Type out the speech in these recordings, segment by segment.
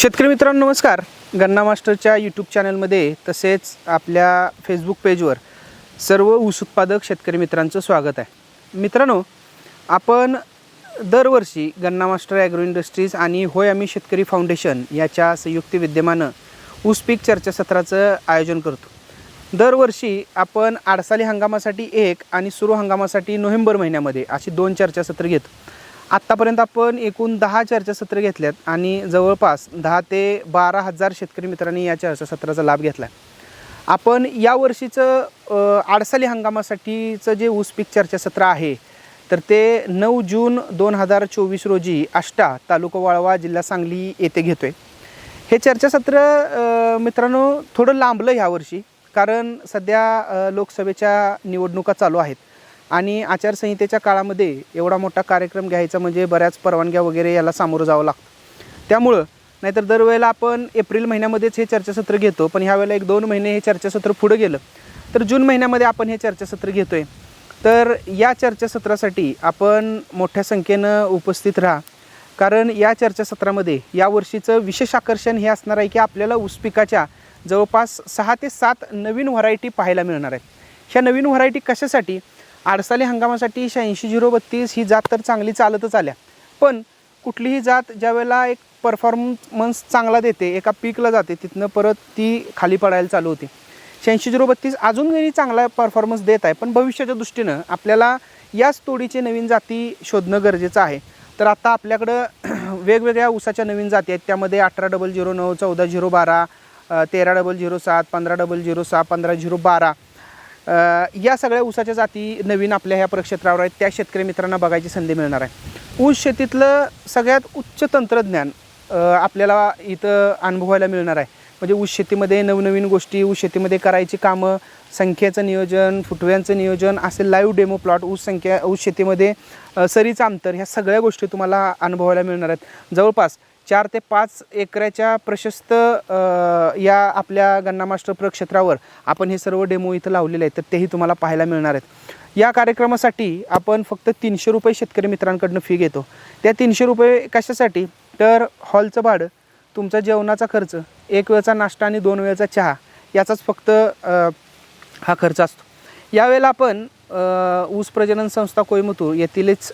शेतकरी मित्रांनो नमस्कार. गन्ना मास्टरच्या यूट्यूब चॅनलमध्ये तसेच आपल्या फेसबुक पेजवर सर्व ऊस उत्पादक शेतकरी मित्रांचं स्वागत आहे. मित्रांनो आपण दरवर्षी गन्ना मास्टर ॲग्रो इंडस्ट्रीज आणि होय आम्ही शेतकरी फाउंडेशन याच्या संयुक्त विद्यमानं ऊस पीक चर्चासत्राचं आयोजन करतो. दरवर्षी आपण आडसाली हंगामासाठी एक आणि सुरू हंगामासाठी नोव्हेंबर महिन्यामध्ये अशी दोन चर्चासत्र घेतो. आत्तापर्यंत आपण एकूण दहा चर्चासत्र घेतल्यात आणि जवळपास दहा ते बारा हजार शेतकरी मित्रांनी या चर्चासत्राचा लाभ घेतला आहे आपण या वर्षीचं आडसाली हंगामासाठीचं जे ऊस पीक चर्चासत्र आहे तर ते नऊ जून दोन हजार चोवीस रोजी आष्टा तालुका वाळवा जिल्हा सांगली येथे घेतो आहे हे चर्चासत्र मित्रांनो थोडं लांबलं ह्यावर्षी कारण सध्या लोकसभेच्या निवडणुका चालू आहेत. आणि आचारसंहितेच्या काळामध्ये एवढा मोठा कार्यक्रम घ्यायचा म्हणजे बऱ्याच परवानग्या वगैरे याला सामोरं जावं लागतं. त्यामुळं नाहीतर दरवेळेला आपण एप्रिल महिन्यामध्येच हे चर्चासत्र घेतो पण ह्यावेळेला एक दोन महिने हे चर्चासत्र पुढं गेलं तर जून महिन्यामध्ये आपण हे चर्चासत्र घेतो आहे तर या चर्चासत्रासाठी आपण मोठ्या संख्येनं उपस्थित राहा कारण या चर्चासत्रामध्ये यावर्षीचं विशेष आकर्षण हे असणार आहे की आपल्याला ऊस पिकाच्या जवळपास सहा ते सात नवीन व्हरायटी पाहायला मिळणार आहेत. ह्या नवीन व्हरायटी कशासाठी? आडसाली हंगामासाठी शहाऐंशी झिरो बत्तीस ही जात तर चांगली चालतच आल्या. पण कुठलीही जात ज्यावेळेला एक परफॉर्मन्स चांगला देते एका पीकला जाते तिथनं परत ती खाली पडायला चालू होते. शहाऐंशी झिरो बत्तीस अजूनही चांगला परफॉर्मन्स देत आहे पण भविष्याच्या दृष्टीनं आपल्याला याच तोडीचे नवीन जाती शोधणं गरजेचं आहे. तर आता आपल्याकडं वेगवेगळ्या ऊसाच्या नवीन जाती आहेत त्यामध्ये अठरा डबल झिरो नऊ चौदा झिरो बारा तेरा डबल झिरो सात पंधरा डबल झिरो सहा पंधरा झिरो बारा. या सगळ्या ऊसाच्या जाती नवीन आपल्या ह्या प्रक्षेत्रावर आहेत. त्या शेतकरी मित्रांना बघायची संधी मिळणार आहे. ऊस शेतीतलं सगळ्यात उच्च तंत्रज्ञान आपल्याला इथं अनुभवायला मिळणार आहे. म्हणजे ऊस शेतीमध्ये नवनवीन गोष्टी ऊस शेतीमध्ये करायची कामं संख्येचं नियोजन फुटव्यांचं नियोजन असे लाईव्ह डेमो प्लॉट ऊस संख्या ऊस शेतीमध्ये सरीचं अंतर ह्या सगळ्या गोष्टी तुम्हाला अनुभवायला मिळणार आहेत. जवळपास चार ते पाच एकराच्या प्रशस्त या आपल्या गन्ना मास्टर प्रक्षेत्रावर आपण हे सर्व डेमो इथं लावलेले आहेत तर तेही तुम्हाला पाहायला मिळणार आहेत. या कार्यक्रमासाठी आपण फक्त तीनशे रुपये शेतकरी मित्रांकडनं फी घेतो. त्या तीनशे रुपये कशासाठी? तर हॉलचं भाडं तुमचा जेवणाचा खर्च एक वेळचा नाश्ता आणि दोन वेळचा चहा याचाच फक्त हा खर्च असतो. यावेळेला आपण ऊस प्रजनन संस्था कोईमतूर येथीलच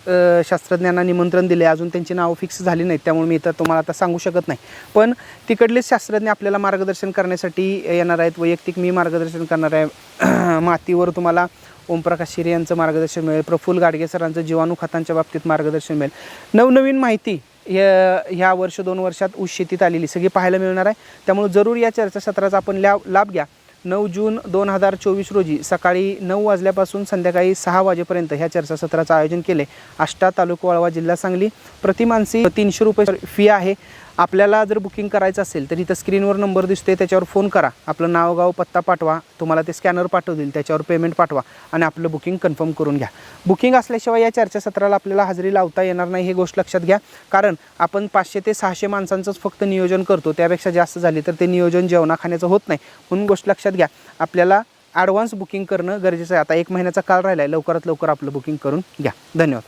शास्त्रज्ञांना निमंत्रण दिले अजून त्यांची नावं फिक्स झाली नाहीत त्यामुळे मी इथं तुम्हाला आता सांगू शकत नाही. पण तिकडलेच शास्त्रज्ञ आपल्याला मार्गदर्शन करण्यासाठी येणार आहेत. वैयक्तिक मी मार्गदर्शन करणार आहे. मातीवर तुम्हाला ओमप्रकाश शिरे यांचं मार्गदर्शन मिळेल. प्रफुल्ल गाडगे सरांचं जीवाणू खतांच्या बाबतीत मार्गदर्शन मिळेल. नवनवीन माहिती या ह्या वर्ष दोन वर्षात ऊस शेतीत आलेली सगळी पाहायला मिळणार आहे. त्यामुळे जरूर या चर्चासत्राचा आपण ल्या लाभ घ्या. नऊ जून दोन हजार चोवीस रोजी सकाळी नऊ वाजल्यापासून संध्याकाळी सहा वाजेपर्यंत ह्या चर्चासत्राचं आयोजन केले. आष्टा तालुका वाळवा जिल्हा सांगली. प्रतिमानसी तीनशे रुपये फी आहे. आपल्याला जर बुकिंग करायचं असेल तर इथं स्क्रीनवर नंबर दिसतोय त्याच्यावर फोन करा. आपलं नाव गाव पत्ता पाठवा. तुम्हाला ते स्कॅनर पाठवतील त्याच्यावर पेमेंट पाठवा आणि आपलं बुकिंग कन्फर्म करून घ्या. बुकिंग असल्याशिवाय या चर्चासत्राला आपल्याला हजेरी लावता येणार नाही हे गोष्ट लक्षात घ्या. कारण आपण पाचशे ते सहाशे माणसांचंच फक्त नियोजन करतो. त्यापेक्षा जास्त झाली तर ते नियोजन जेवणा खाण्याचं होत नाही. म्हणून गोष्ट लक्षात घ्या. आपल्याला ॲडव्हान्स बुकिंग करणं गरजेचं आहे. आता एक महिन्याचा काळ राहिला आहे लवकरात लवकर आपलं बुकिंग करून घ्या. धन्यवाद.